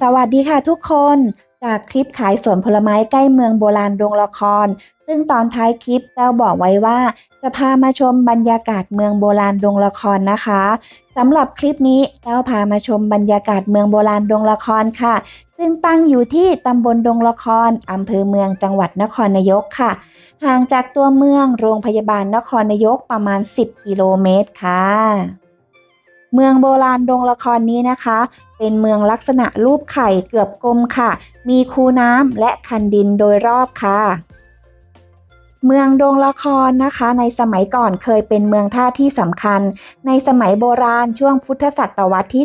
สวัสดีค่ะทุกคน จากคลิปขายสวนผลไม้ใกล้เมืองโบราณดงละคร ซึ่งตอนท้ายคลิปแต้วบอกไว้ว่า จะพามาชมบรรยากาศเมืองโบราณดงละครนะคะสำหรับคลิปนี้แต้วพามาชมบรรยากาศเมืองโบราณดงละครค่ะ ซึ่งตั้งอยู่ที่ตำบลดงละครอำเภอเมืองจังหวัดนครนายกค่ะ ห่างจากตัวเมืองโรงพยาบาลนครนายกประมาณ 10 กิโลเมตรค่ะเมืองโบราณดงละครนี้นะคะ เป็นเมืองลักษณะรูปไข่เกือบกลมค่ะ มีคูน้ำและคันดินโดยรอบค่ะ เมืองดงละครนะคะ ในสมัยก่อนเคยเป็นเมืองท่าที่สำคัญ ในสมัยโบราณช่วงพุทธศตวรรษที่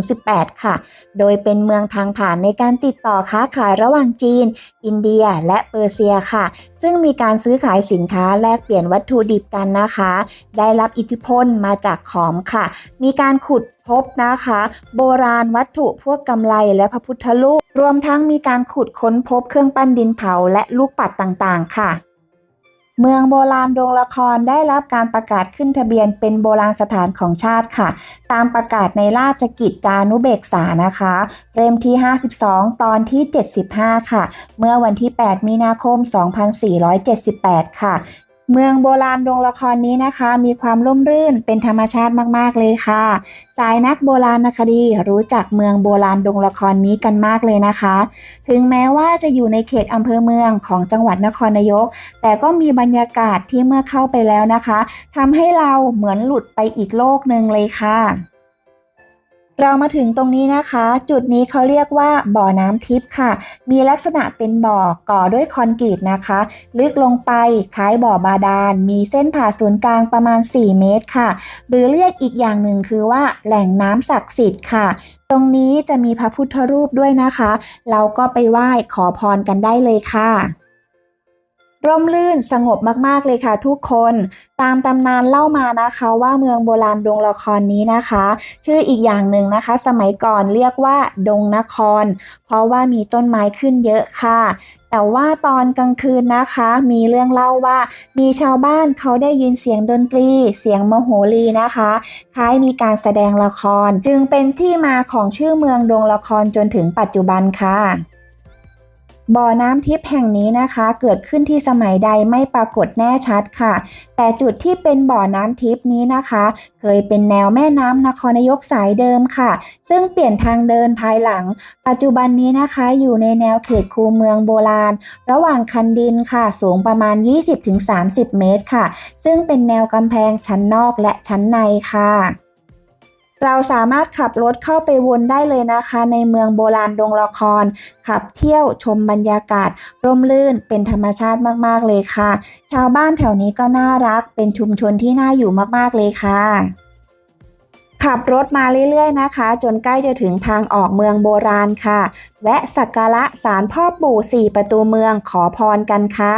13-18 ค่ะ โดยเป็นเมืองทางผ่านในการติดต่อค้าขายระหว่างจีน อินเดียและเปอร์เซียค่ะ ซึ่งมีการซื้อขายสินค้าแลกเปลี่ยนวัตถุดิบกันนะคะ ได้รับอิทธิพลมาจากขอมค่ะ มีการขุดพบนะคะ โบราณวัตถุพวกกำไลและพระพุทธรูปรวมทั้งมีการขุดค้นพบเครื่องปั้นดินเผาและลูกปัดต่างๆ ค่ะ เมืองโบราณดงละครได้รับการประกาศขึ้นทะเบียนเป็นโบราณสถานของชาติค่ะ ตามประกาศในราชกิจจานุเบกษานะคะ เล่มที่ 52 ตอนที่ 75 ค่ะ เมื่อวันที่ 8 มีนาคม 2478 ค่ะ เมืองโบราณดวงละครนี้นะคะ มีความร่มรื่นเป็นธรรมชาติมากๆเลยค่ะ สายนักโบราณคดีรู้จักเมืองโบราณดวงละครนี้กันมากเลยนะคะ ถึงแม้ว่าจะอยู่ในเขตอำเภอเมืองของจังหวัดนครนายก แต่ก็มีบรรยากาศที่เมื่อเข้าไปแล้วนะคะทำให้เราเหมือนหลุดไปอีกโลกหนึ่งเลยค่ะ เรามาถึงตรงนี้นะคะ จุดนี้เขาเรียกว่าบ่อน้ำทิพย์ค่ะ มีลักษณะเป็นบ่อก่อด้วยคอนกรีตนะคะ ลึกลงไปคล้ายบ่อบาดาล มีเส้นผ่าศูนย์กลางประมาณ 4 เมตรค่ะ หรือเรียกอีกอย่างหนึ่งคือว่าแหล่งน้ำศักดิ์สิทธิ์ค่ะ ตรงนี้จะมีพระพุทธรูปด้วยนะคะ เราก็ไปไหว้ขอพรกันได้เลยค่ะ ร่มรื่นสงบมากๆเลยค่ะทุกคน ตามตำนานเล่ามานะคะว่าเมืองโบราณดงละครนี้นะคะ ชื่ออีกอย่างหนึ่งนะคะ สมัยก่อนเรียกว่าดงนคร เพราะว่ามีต้นไม้ขึ้นเยอะค่ะ แต่ว่าตอนกลางคืนนะคะ มีเรื่องเล่าว่า มีชาวบ้านเขาได้ยินเสียงดนตรี เสียงมโหรีนะคะ คล้ายมีการแสดงละคร จึงเป็นที่มาของชื่อเมืองดงละครจนถึงปัจจุบันค่ะ บ่อน้ำทิพย์แห่งนี้นะคะ เกิดขึ้นที่สมัยใดไม่ปรากฏแน่ชัดค่ะ แต่จุดที่เป็นบ่อน้ำทิพย์นี้นะคะ เคยเป็นแนวแม่น้ำนครนายกสายเดิมค่ะ ซึ่งเปลี่ยนทางเดินภายหลัง ปัจจุบันนี้นะคะอยู่ในแนวเขตคูเมืองโบราณ ระหว่างคันดินค่ะ สูงประมาณ 20-30 เมตรค่ะ ซึ่งเป็นแนวกำแพงชั้นนอกและชั้นในค่ะ เราสามารถขับรถเข้าไปวนได้เลยนะคะ ในเมืองโบราณดงละคร ขับเที่ยวชมบรรยากาศ ร่มรื่นเป็นธรรมชาติมากๆเลยค่ะ ชาวบ้านแถวนี้ก็น่ารักเป็นชุมชนที่น่าอยู่มากๆเลยค่ะขับรถมาเรื่อยๆนะคะ จนใกล้จะถึงทางออกเมืองโบราณค่ะ แวะสักการะศาลพ่อปู่สี่ประตูเมืองขอพรกันค่ะ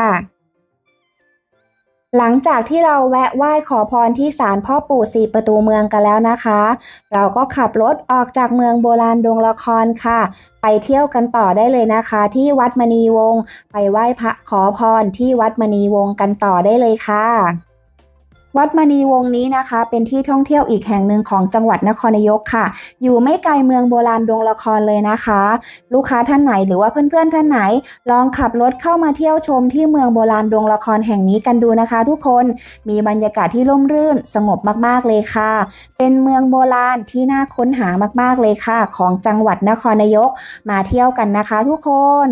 หลังจากที่เราแวะไหว้ขอพรที่ศาลพ่อปู่สี่ประตูเมืองกันแล้วนะคะ เราก็ขับรถออกจากเมืองโบราณดงละครค่ะ ไปเที่ยวกันต่อได้เลยนะคะ ที่วัดมณีวงศ์ไปไหว้พระขอพรที่วัดมณีวงศ์กันต่อได้เลยค่ะ วัดมณีวงนี้นะคะ เป็นที่ท่องเที่ยวอีกแห่งหนึ่งของจังหวัดนครนายกค่ะ อยู่ไม่ไกลเมืองโบราณดวงละครเลยนะคะ ลูกค้าท่านไหนหรือว่าเพื่อนๆท่านไหน ลองขับรถเข้ามาเที่ยวชมที่เมืองโบราณดวงละครแห่งนี้กันดูนะคะ ทุกคนมีบรรยากาศที่ร่มรื่นสงบมากๆเลยค่ะ เป็นเมืองโบราณที่น่าค้นหามากๆเลยค่ะ ของจังหวัดนครนายกมาเที่ยวกันนะคะ ทุกคน